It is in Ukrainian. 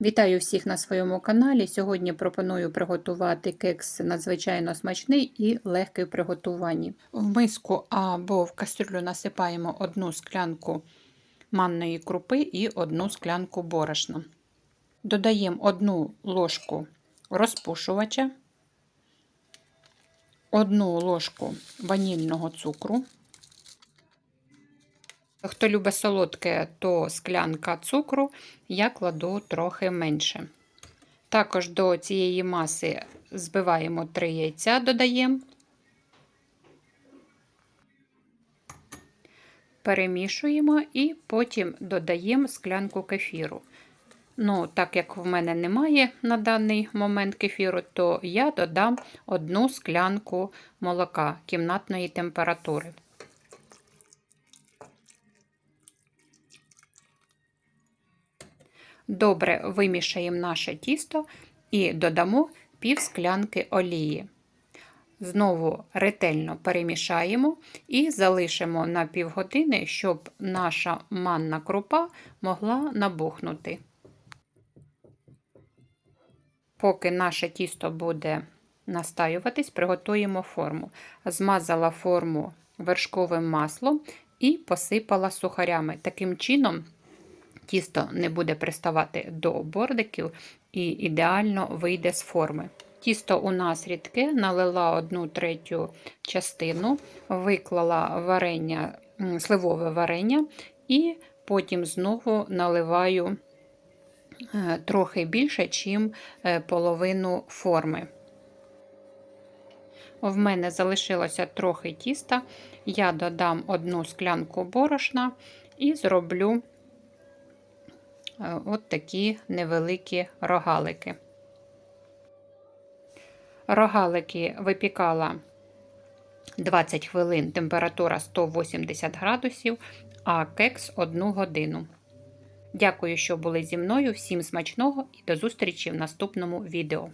Вітаю всіх на своєму каналі. Сьогодні пропоную приготувати кекс надзвичайно смачний і легкий в приготуванні. В миску або в кастрюлю насипаємо одну склянку манної крупи і одну склянку борошна. Додаємо одну ложку розпушувача, одну ложку ванільного цукру. Хто любить солодке, то склянка цукру я кладу трохи менше. Також до цієї маси збиваємо 3 яйця, додаємо, перемішуємо і потім додаємо склянку кефіру. Ну, так як в мене немає на даний момент кефіру, то я додам одну склянку молока кімнатної температури. Добре вимішаємо наше тісто і додамо пів склянки олії. Знову ретельно перемішаємо і залишимо на півгодини, щоб наша манна крупа могла набухнути. Поки наше тісто буде настаюватись, приготуємо форму. Змазала форму вершковим маслом і посипала сухарями. Таким чином, тісто не буде приставати до бордиків і ідеально вийде з форми. Тісто у нас рідке, налила одну третю частину, виклала варення, сливове варення, і потім знову наливаю е, трохи більше, ніж е, половину форми. В мене залишилося трохи тіста, я додам одну склянку борошна і зроблю от такі невеликі рогалики. Рогалики випікала 20 хвилин, температура 180 градусів, а кекс 1 годину. Дякую, що були зі мною. Всім смачного і до зустрічі в наступному відео.